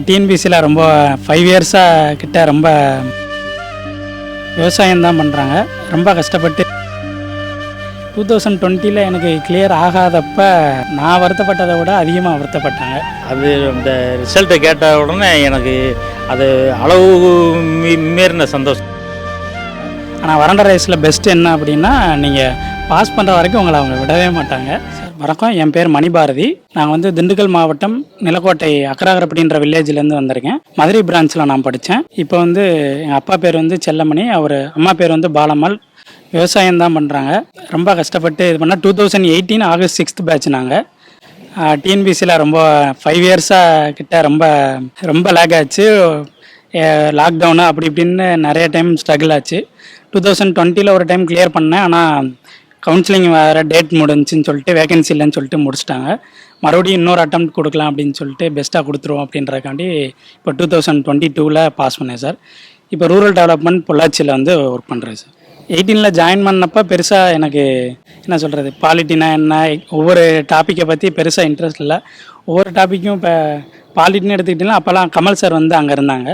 டிஎன்பிசியில் ரொம்ப ஃபைவ் இயர்ஸாக கிட்ட ரொம்ப விவசாயம் தான் பண்ணுறாங்க ரொம்ப கஷ்டப்பட்டு டூ தௌசண்ட் டுவெண்ட்டியில் எனக்கு கிளியர் ஆகாதப்ப நான் வருத்தப்பட்டதை விட அதிகமாக வருத்தப்பட்டாங்க. அது அந்த ரிசல்ட்டை கேட்ட உடனே எனக்கு அது அளவு மீ- மீறின சந்தோஷம். ஆனால் வறண்ட ரேஸில் பெஸ்ட் என்ன அப்படின்னா நீங்கள் பாஸ் பண்ணுற வரைக்கும் உங்களை அவங்க விடவே மாட்டாங்க. வணக்கம் என் பேர் மணிபாரதி. நான் வந்து திண்டுக்கல் மாவட்டம் நிலக்கோட்டை அக்கராகரப்படின்ற வில்லேஜ்லேருந்து வந்திருக்கேன். மதுரை பிரான்ச்சில் நான் படித்தேன். இப்போ வந்து எங்கள் அப்பா பேர் வந்து செல்லமணி அவர் அம்மா பேர் வந்து பாலம்மாள். விவசாயம் தான் பண்ணுறாங்க ரொம்ப கஷ்டப்பட்டு இது பண்ணால் two thousand eighteen August sixth batch நாங்கள் டிஎன்பிசியில் ரொம்ப ஃபைவ் இயர்ஸாக கிட்ட ரொம்ப ரொம்ப லேக் ஆச்சு. லாக்டவுனு அப்படி இப்படின்னு நிறைய டைம் ஸ்ட்ரகிள் ஆச்சு. டூ தௌசண்ட் டுவெண்ட்டியில் ஒரு டைம் கிளியர் பண்ணேன். ஆனால் கவுன்சிலிங் வேறு டேட் முடிஞ்சுன்னு சொல்லிட்டு வேகன்சி இல்லைன்னு சொல்லிட்டு முடிச்சிட்டாங்க. மறுபடியும் இன்னொரு அட்டம் கொடுக்கலாம் அப்படின்னு சொல்லிட்டு பெஸ்ட்டாக கொடுத்துருவோம் அப்படின்றக்காண்டி இப்போ டூ தௌசண்ட் டுவெண்ட்டி டூவில் பாஸ் பண்ணேன் சார் இப்போ ரூரல் டெவலப்மெண்ட் பொள்ளாச்சியில் வந்து ஒர்க் பண்ணுறேன் சார் எயிட்டீனில் ஜாயின் பண்ணப்போ பெருசாக எனக்கு என்ன சொல்கிறது பாலிட்டினா என்ன ஒவ்வொரு டாப்பிக்கை பற்றி பெருசாக இன்ட்ரெஸ்ட் இல்லை. ஒவ்வொரு டாப்பிக்கும் இப்போ பாலிட்டின்னு எடுத்துக்கிட்டிங்கன்னா அப்போல்லாம் கமல் சார் வந்து அங்கே இருந்தாங்க.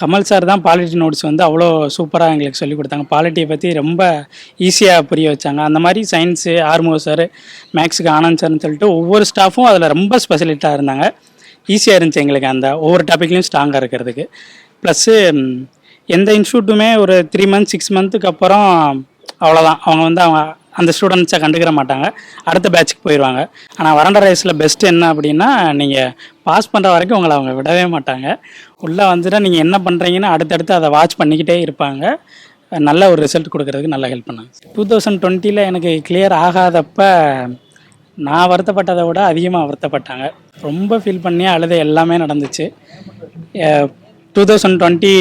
கமல் சார் தான் பாலிட்டி நோட்ஸ் வந்து அவ்வளோ சூப்பராக எங்களுக்கு சொல்லிக் கொடுத்தாங்க. பாலிட்டியை பற்றி ரொம்ப ஈஸியாக புரிய வச்சாங்க. அந்த மாதிரி சயின்ஸு ஆர்மோ சார் மேக்ஸுக்கு ஆனந்த் சார்னு சொல்லிட்டு ஒவ்வொரு ஸ்டாஃபும் அதில் ரொம்ப ஸ்பெஷலிட்டாக இருந்தாங்க. ஈஸியாக இருந்துச்சு எங்களுக்கு அந்த ஒவ்வொரு டாப்பிக்லையும் ஸ்ட்ராங்காக இருக்கிறதுக்கு. ப்ளஸ்ஸு எந்த இன்ஸ்டியூட்டுமே ஒரு த்ரீ மந்த் சிக்ஸ் மந்த்துக்கு அப்புறம் அவ்வளோதான் அவங்க வந்து அவங்க அந்த ஸ்டூடெண்ட்ஸை கண்டுக்கிற மாட்டாங்க. அடுத்த பேட்சுக்கு போயிடுவாங்க ஆனால் வறண்ட ரேஸில் பெஸ்ட் என்ன அப்படின்னா நீங்கள் பாஸ் பண்ணுற வரைக்கும் உங்களை அவங்க விடவே மாட்டாங்க. உள்ளே வந்துட்டு நீங்கள் என்ன பண்ணுறீங்கன்னா அடுத்தடுத்து அதை வாட்ச் பண்ணிக்கிட்டே இருப்பாங்க. நல்ல ஒரு ரிசல்ட் கொடுக்கறதுக்கு நல்லா ஹெல்ப் பண்ணாங்க டூ தௌசண்ட் டுவெண்ட்டியில் எனக்கு கிளியர் ஆகாதப்ப நான் வருத்தப்பட்டதை விட அதிகமாக வருத்தப்பட்டாங்க. ரொம்ப ஃபீல் பண்ணி அழுத எல்லாமே நடந்துச்சு. Two thousand twenty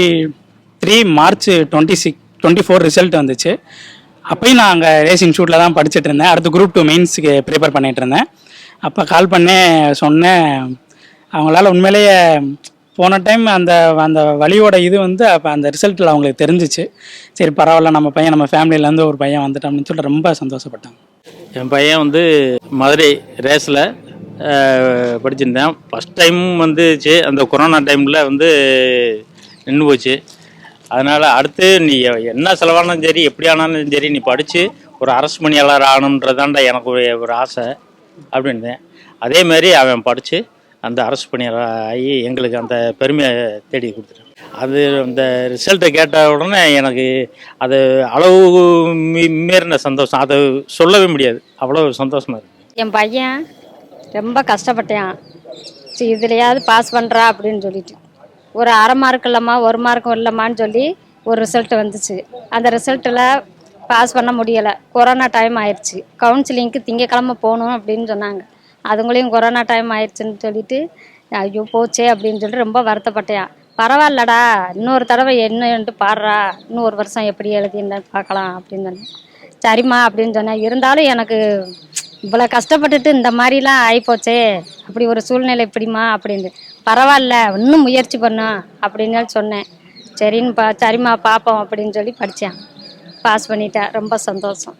three March twenty six twenty four result வந்துச்சு. அப்பயும் நான் அங்கே ரேஸ் இன்ஸ்டியூட்டில் தான் படிச்சுட்டு இருந்தேன். அடுத்து குரூப் டூ மெயின்ஸுக்கு ப்ரிப்பேர் பண்ணிட்டு இருந்தேன். அப்போ கால் பண்ணேன் சொன்னேன். அவங்களால உண்மையிலேயே போன டைம் அந்த அந்த வழியோட இது வந்து அப்போ அந்த ரிசல்ட்டில் அவங்களுக்கு தெரிஞ்சிச்சு. சரி பரவாயில்ல நம்ம பையன் நம்ம ஃபேமிலியிலேருந்து ஒரு பையன் வந்துட்டோம் அப்படின்னு சொல்லிட்டு ரொம்ப சந்தோஷப்பட்டாங்க. என் பையன் வந்து மதுரை ரேஸில் படிச்சிருந்தேன். ஃபஸ்ட் டைம் வந்துச்சு. அந்த கொரோனா டைமில் வந்து நின்று போச்சு. அதனால் அடுத்து நீ என்ன செலவானாலும் சரி எப்படி ஆனாலும் சரி நீ படித்து ஒரு அரசு பணியாளர் ஆகணுன்றதாண்டா எனக்கு ஒரு ஆசை அப்படின்தேன் அதே மாதிரி அவன் படித்து அந்த அரசு பணியாளர் ஆகி எங்களுக்கு அந்த பெருமையை தேடி கொடுத்துட்டான் அது அந்த ரிசல்ட்டை கேட்ட உடனே எனக்கு அது அளவு மீ- மீறின சந்தோஷம். அதை சொல்லவே முடியாது. அவ்வளோ சந்தோஷமா இருக்கு. என் பையன் ரொம்ப கஷ்டப்பட்டான். சரி இதுலையாவது பாஸ் பண்ணுறா அப்படின்னு சொல்லிட்டு. ஒரு அரை மார்க் இல்லைம்மா ஒரு மார்க்கும் இல்லைம்மான்னு சொல்லி ஒரு ரிசல்ட் வந்துச்சு. அந்த ரிசல்ட்டில் பாஸ் பண்ண முடியலை. கொரோனா டைம் ஆயிடுச்சு. கவுன்சிலிங்க்கு திங்கக்கிழமை போகணும் அப்படின்னு சொன்னாங்க. அதுங்களையும் கொரோனா டைம் ஆயிடுச்சுன்னு சொல்லிட்டு ஐயோ போச்சே அப்படின்னு சொல்லிட்டு ரொம்ப வருத்தப்பட்டேன். பரவாயில்லடா இன்னொரு தடவை என்னன்ட்டு பாடுறா இன்னும் ஒரு வருஷம் எப்படி எழுதின்னு பார்க்கலாம் அப்படின்னு சொன்னேன். சரிம்மா அப்படின்னு சொன்னேன். இருந்தாலும் எனக்கு இவ்வளோ கஷ்டப்பட்டுட்டு இந்த மாதிரிலாம் ஆகிப்போச்சே அப்படி ஒரு சூழ்நிலை இப்படிமா அப்படின்னு. பரவாயில்ல இன்னும் முயற்சி பண்ணும் அப்படின்னு சொன்னேன். சரின்னு பா சரிம்மா பார்ப்போம் அப்படின்னு சொல்லி படித்தேன் பாஸ் பண்ணிட்டேன். ரொம்ப சந்தோஷம்.